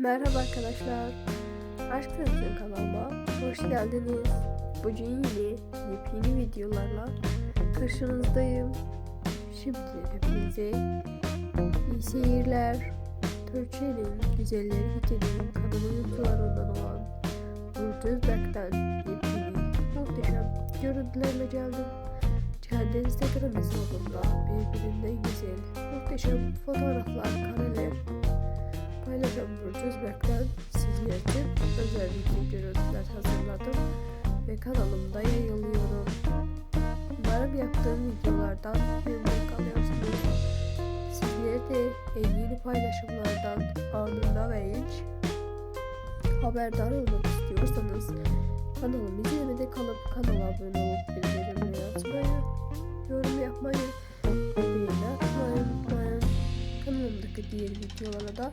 Merhaba arkadaşlar. Aşk Televizyon kanalıma hoş geldiniz. Bugün yine yepyeni videolarla karşınızdayım. Şimdi hepinize iyi seyirler. Türkçenin güzelleri bitirdiğim kadın oyuncularından olan Burcu Özbek'ten yepyeni muhteşem görüntülerle geldim. Kendi Instagram hesabımda birbirinden güzel, muhteşem fotoğraflar, kareler, paylaşan Burcu Özbek'ten sizler için özel video görüntüler hazırladım ve kanalımda yayınlıyorum. Umarım yaptığım videolardan memnun kalıyorsunuz. Sizler de en yeni paylaşımlardan anında ve ilk haberdar olmak istiyorsanız kanalımı izlemede kalıp kanala abone olup bildirimleri açmayı, yorum yapmayı, beğeni atmayı unutmayın. Kanalımdaki diğer videolara da